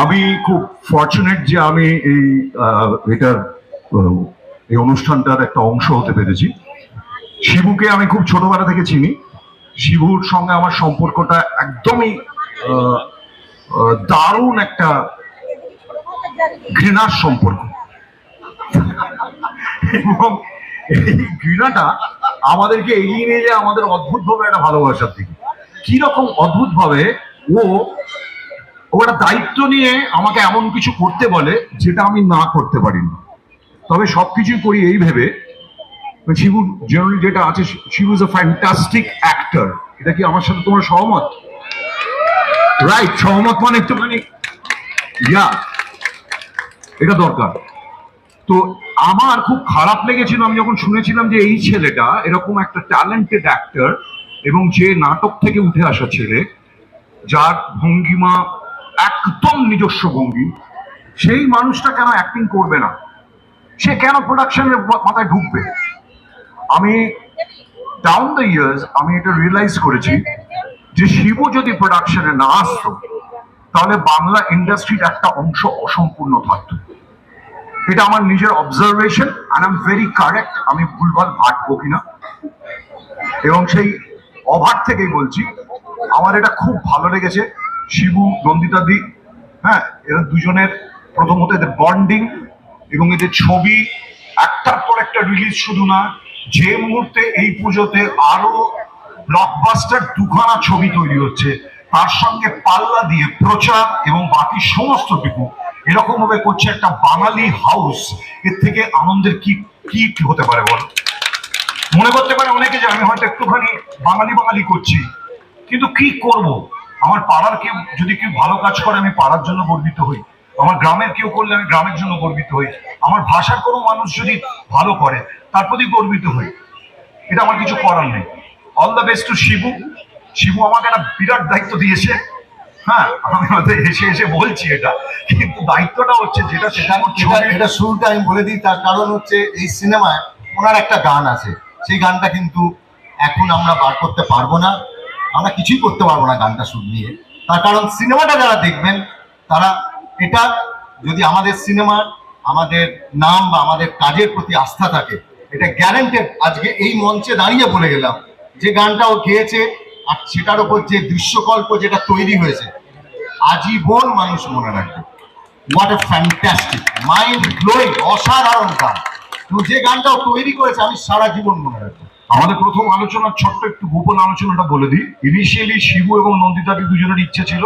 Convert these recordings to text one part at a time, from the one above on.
আমি খুব ফর্চুনেট যে আমি এই এটার এই অনুষ্ঠানটার একটা অংশ হতে পেরেছি। শিবুকে আমি খুব ছোটবেলা থেকে চিনি। শিবুর সঙ্গে আমার সম্পর্কটা একদমই দারুণ একটা ঘৃণার সম্পর্ক। এবং এই ঘৃণাটা আমাদেরকে এগিয়ে নিয়ে যায় আমাদের অদ্ভুত ভাবে একটা ভালোবাসার দিকে। কি অদ্ভুতভাবে ও ও একটা দায়িত্ব নিয়ে আমাকে এমন কিছু করতে বলে যেটা আমি না করতে পারি না তবে সবকিছু করি এই ভেবে শিবু জেনারেলি যেটা আছে, Shibu is a fantastic actor এটা কি আমার সাথে তোমার সহমত? রাইট সহমত মানে একটুখানি ইয়া এটা দরকার। তো আমার খুব খারাপ লেগেছিল, আমি যখন শুনেছিলাম যে এই ছেলেটা এরকম একটা ট্যালেন্টেড অ্যাক্টর এবং যে নাটক থেকে উঠে আসা ছেলে, যার ভঙ্গিমা একদম নিজস্ব ভঙ্গি। সেই মানুষটা কেন অ্যাক্টিং করবে না? সে কেন প্রোডাকশনের মাথায় ঢুকবে? আমি ডাউন দ্য ইয়ার্স আমি এটা রিয়েলাইজ করেছি যে শিবু যদি প্রোডাকশনে না আসতো, তাহলে বাংলা ইন্ডাস্ট্রির একটা অংশ অসম্পূর্ণ থাকতো। এটা আমার নিজের অবজারভেশন আর আম ভেরি কারেক্ট আমি ভুলভাল ভাট বকি না এবং সেই অভাব থেকেই বলছি, আমার এটা খুব ভালো লেগেছে। শিবু, নন্দিতা দি হ্যাঁ এরা দুজনের প্রথমত এদের বন্ডিং এবং এদের ছবি, একটার পর একটা রিলিজ শুধু না, যে মুহূর্তে এই পুজোতে আরও ব্লকবাস্টার দুখানা ছবি তৈরি হচ্ছে, তার সঙ্গে পাল্লা দিয়ে প্রচার এবং বাকি সমস্ত কিছু এরকম ভাবে করছে একটা বাঙালি হাউস এর থেকে আনন্দের কি কি কি হতে পারে বল? মনে করতে পারে অনেকে যে আমি হয়তো একটুখানি বাঙালি বাঙালি করছি, কিন্তু কি করব? আমার পাড়ার কেউ যদি কেউ ভালো কাজ করে আমি পাড়ার জন্য গর্বিত হই। আমার গ্রামের কেউ করলে আমি গ্রামের জন্য গর্বিত হই। আমার ভাষার কোনো মানুষ যদি ভালো করে তার প্রতি গর্বিত হই। এটা আমার কিছু করার নেই। All the best to Shibu. Shibu আমাকে একটা বিরাট দায়িত্ব দিয়েছে। হ্যাঁ আমি হয়তো এসে এসে বলছি এটা। কিন্তু দায়িত্বটা হচ্ছে যেটা সেটা এটা শুরুটা আমি বলে দিই তার কারণ হচ্ছে এই সিনেমায় ওনার একটা গান আছে। সেই গানটা কিন্তু এখন আমরা বার করতে পারব না। আমরা কিছুই করতে পারব না গানটা শুট নিয়ে। তার কারণ সিনেমাটা যারা দেখবেন, তারা এটা যদি আমাদের সিনেমার আমাদের নাম বা আমাদের কাজের প্রতি আস্থা থাকে, এটা গ্যারেন্টেড আজকে এই মঞ্চে দাঁড়িয়ে বলে গেলাম যে গানটা ও গেয়েছে আর সেটার উপর যে দৃশ্যকল্প যেটা তৈরি হয়েছে, আজীবন মানুষ মনে রাখবে। What a fantastic mind blowing অসাধারণ গান। যে গানটা ও তৈরি করেছে, আমি সারা জীবন মনে রাখব। আমাদের প্রথম আলোচনার ছোট্ট একটু গোপন আলোচনাটা বলে দিই। ইনিশিয়ালি শিবু এবং নন্দিতাদি দুজনের ইচ্ছে ছিল,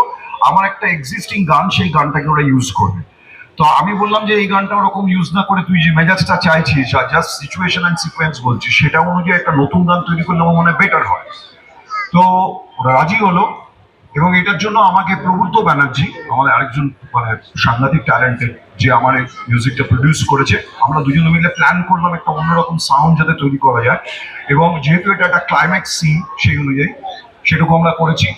আমার একটা এক্সিস্টিং গান, সেই গানটাকে ওরা ইউজ করবে। তো আমি বললাম যে, এই গানটা ওরকম ইউজ না করে তুই যে মেজাজটা চাইছিস জাস্ট সিচুয়েশন অ্যান্ড সিকোয়েন্স বলছিস, সেটা অনুযায়ী একটা নতুন গান তৈরি করলে আমার মনে বেটার হয়। তো রাজি হলো। এবং এটার জন্য আমাকে প্রবুদ্ধ ব্যানার্জি, আমাদের আরেকজন মানে সাংঘাতিক ট্যালেন্টেড যে আমার এই মিউজিকটা প্রডিউস করেছে, আমরা দুজনে মিলে প্ল্যান করলাম একটা অন্যরকম সাউন্ড যাতে তৈরি করা যায়। এবং যেহেতু এটা একটা ক্লাইম্যাক্স সিন সেই অনুযায়ী সেটুকু আমরা করেছি।